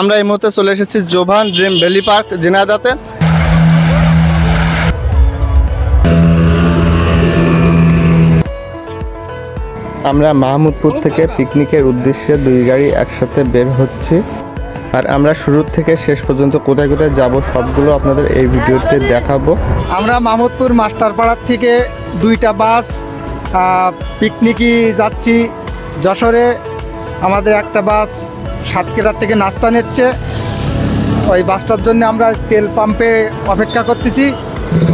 আমরা এই মুহূর্তে চলে এসেছি জোভান ড্রিম ভ্যালি পার্ক জিনাদাতে আমরা মাহমুদপুর থেকে পিকনিকের উদ্দেশ্যে দুই গাড়ি একসাথে বের হচ্ছি। আর আমরা শুরু থেকে শেষ পর্যন্ত কোথায় কোথায় যাব সবগুলো আপনাদের এই ভিডিওতে দেখাবো। আমরা মাহমুদপুর মাস্টারপাড়ার থেকে দুইটা বাস আহ, পিকনিকে যাচ্ছি। যশোরে আমাদের একটা বাস সাতক্ষীরা থেকে নাস্তা নিচ্ছে। ওই বাসটার জন্য আমরা তেল পাম্পে অপেক্ষা করতেছি।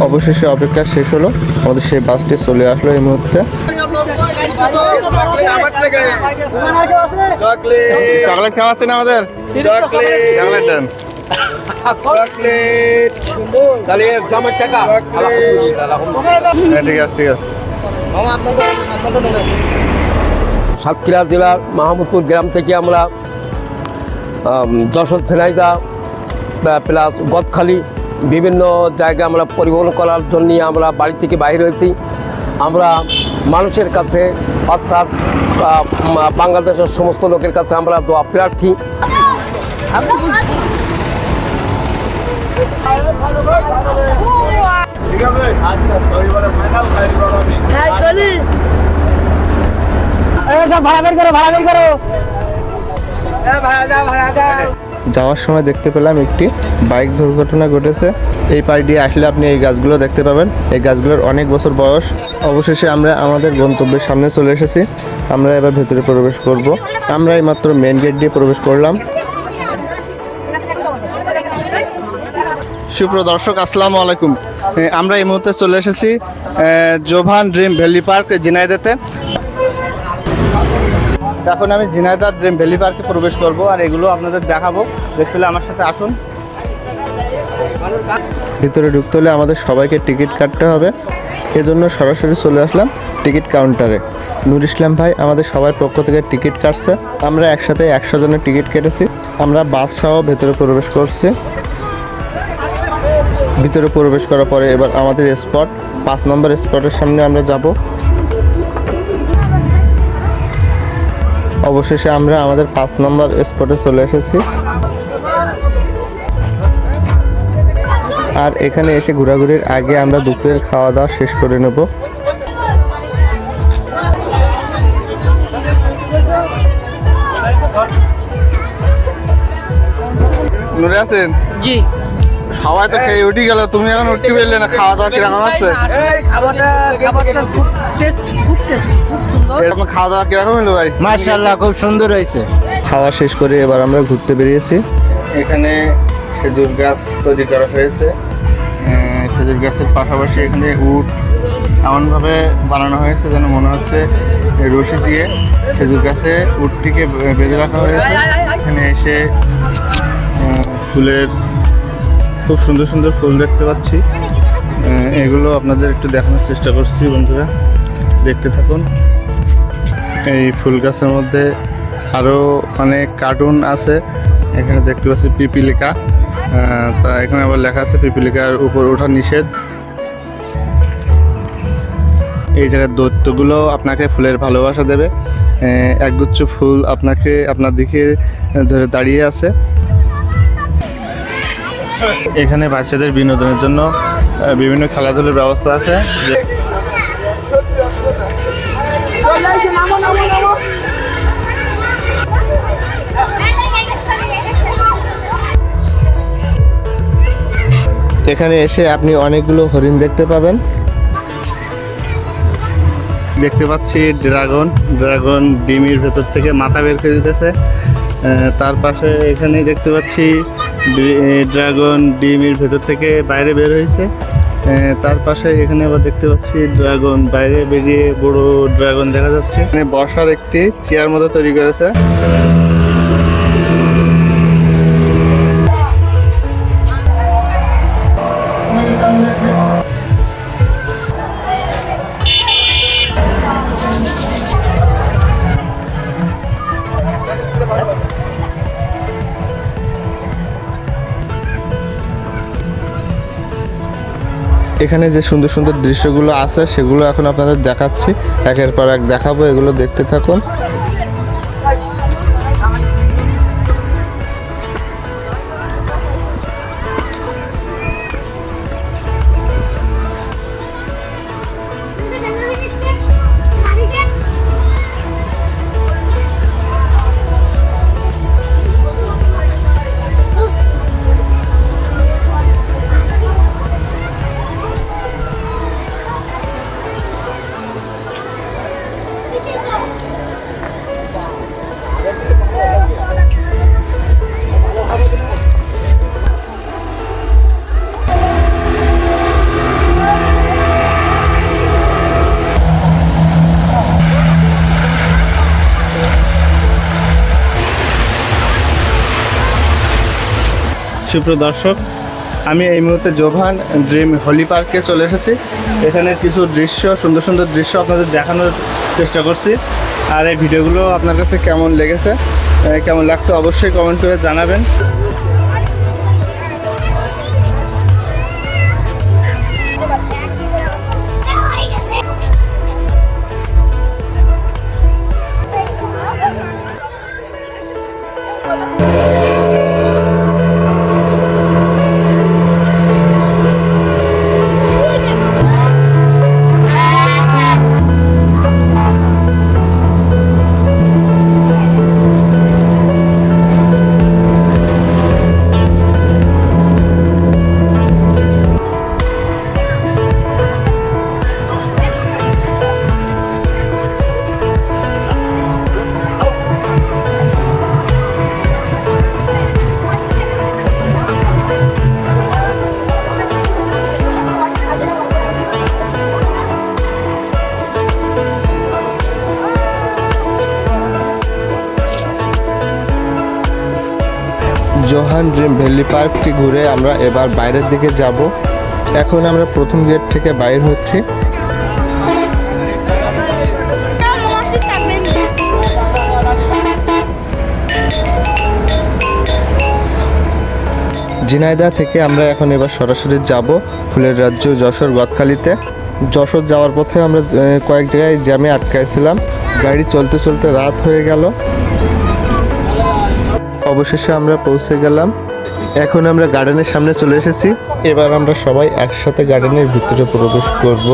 অবশেষে অপেক্ষা শেষ হলো। আমাদের সেই বাসটি চলে আসলো এই মুহূর্তে। চকলেট খাওয়াচ্ছেন আমাদের? চকলেট। দেন তাহলে জামের টাকা হ্যাঁ ঠিক আছে ঠিক আছে। সাতক্ষীরা জেলার মাহমুদপুর গ্রাম থেকে আমরা আম, যশোর ঝিনাইদা প্লাস গদখালি, বিভিন্ন জায়গায় আমরা পরিবহন করার জন্য আমরা বাড়ি থেকে বাইরে হয়েছি। আমরা মানুষের কাছে, অর্থাৎ বাংলাদেশের সমস্ত লোকের কাছে আমরা দোয়া প্রার্থী। যাওয়ার সময় দেখতে পেলাম একটি বাইক দুর্ঘটনা ঘটেছে। এই পাশ দিয়ে আসলে আপনি এই গাছগুলো দেখতে পাবেন। এই গাছগুলোর অনেক বছর বয়স। অবশেষে আমরা আমাদের গন্তব্যের সামনে চলে এসেছি। আমরা এবার ভেতরে প্রবেশ করব। আমরা এইমাত্র মেন গেট দিয়ে প্রবেশ করলাম। সুপ্রিয় দর্শক, আসসালামু আলাইকুম। আমরা এই মুহূর্তে চলে এসেছি জোভান ড্রিম ভ্যালি পার্ক, জিনাইদাতে। এখন আমি ঝিনাইদা ড্রিম ভ্যালি পার্কে প্রবেশ করব আর এগুলো আপনাদের দেখাবো। দেখতে হলে আমার সাথে আসুন। ভিতরে ঢুকতে হলে আমাদের সবাইকে টিকিট কাটতে হবে। এজন্য সরাসরি চলে আসলাম টিকিট কাউন্টারে। নুর ইসলাম ভাই আমাদের সবার পক্ষ থেকে টিকিট কাটছে। আমরা একসাথে একশো জনের টিকিট কেটেছি। আমরা বাস সহ ভেতরে প্রবেশ করছি। ভিতরে প্রবেশ করার পরে এবার আমাদের স্পট পাঁচ নম্বর স্পটের সামনে আমরা যাব। অবশেষে আমরা আমাদের পাঁচ নম্বর স্পটে চলে এসেছি। আর এখানে এসে ঘোরাঘুরির আগে আমরা দুপুরের খাওয়া দাওয়া শেষ করে নেব। নুরে আছেন জি। সবাই তো খেয়ে উঠে গেল তুমি এখন উঠতে পারলে না খাওয়া দাওয়া কীরকম আছে খাবারটা খাবারটা খুব টেস্ট এরকম খাওয়া দাওয়া কীরকম হলো ভাই? মার্শাল্লাহ খুব সুন্দর হয়েছে। খাওয়া শেষ করে এবার আমরা ঘুরতে বেরিয়েছি। এখানে খেজুর গাছ তৈরি করা হয়েছে। খেজুর গাছের পাশাপাশি এখানে উট এমনভাবে বানানো হয়েছে যেন মনে হচ্ছে রশি দিয়ে খেজুর গাছে উটটিকে বেঁধে রাখা হয়েছে। এখানে এসে ফুলের খুব সুন্দর সুন্দর ফুল দেখতে পাচ্ছি। এগুলো আপনাদের একটু দেখানোর চেষ্টা করছি বন্ধুরা। দেখতে থাকুন। এই ফুল গাছের মধ্যে আরও অনেক কার্টুন আছে। এখানে দেখতে পাচ্ছি পিপিলিকা। তা এখানে আবার লেখা আছে পিপিলিকার উপর ওঠা নিষেধ। এই জায়গার দৈত্যগুলো আপনাকে ফুলের ভালোবাসা দেবে। একগুচ্ছ ফুল আপনাকে আপনার দিকে ধরে দাঁড়িয়ে আছে। এখানে বাচ্চাদের বিনোদনের জন্য বিভিন্ন খেলাধুলার ব্যবস্থা আছে। এখানে এসে আপনি অনেকগুলো হরিণ দেখতে পাবেন। দেখতে পাচ্ছি ড্রাগন ড্রাগন ডিমির ভেতর থেকে মাথা বের করে দিতেছে। তার পাশে এখানে দেখতে পাচ্ছি ড্রাগন ডিমির ভেতর থেকে বাইরে বের হয়েছে। তার পাশে এখানে আবার দেখতে পাচ্ছি ড্রাগন, বাইরে বেরিয়ে বড় ড্রাগন দেখা যাচ্ছে। এখানে বসার একটি চেয়ার মতো তৈরি করেছে। এখানে যে সুন্দর সুন্দর দৃশ্যগুলো আছে, সেগুলো এখন আপনাদের দেখাচ্ছি। একের পর এক দেখাবো, এগুলো দেখতে থাকুন। সুপ্রিয় দর্শক, আমি এই মুহূর্তে জোভান ড্রিম হলি পার্কে চলে এসেছি। এখানে কিছু দৃশ্য, সুন্দর সুন্দর দৃশ্য আপনাদের দেখানোর চেষ্টা করছি। আর এই ভিডিওগুলো আপনার কাছে কেমন লেগেছে কেমন লাগছে অবশ্যই কমেন্ট করে জানাবেন। জোহান ড্রিম ভ্যালি পার্কটি ঘুরে আমরা এবার বাইরের দিকে যাব। এখন আমরা প্রথম গেট থেকে বাইর হচ্ছি। ঝিনাইদহ থেকে আমরা এখন এবার সরাসরি যাব ফুলের রাজ্য যশোর গদখালিতে। যশোর যাওয়ার পথে আমরা কয়েক জায়গায় জ্যামে আটকাইছিলাম। গাড়ি চলতে চলতে রাত হয়ে গেল। অবশেষে আমরা পৌঁছে গেলাম। এখন আমরা গার্ডেনের সামনে চলে এসেছি। এবার আমরা সবাই একসাথে গার্ডেনের ভিতরে প্রবেশ করব।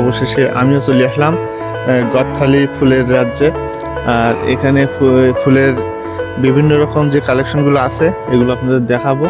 অবশেষে আমিও চলে আসলাম গদখালি ফুলের রাজ্যে। আর এখানে ফুলের বিভিন্ন রকম যে কালেকশনগুলো আছে, এগুলো আপনাদের দেখাবো।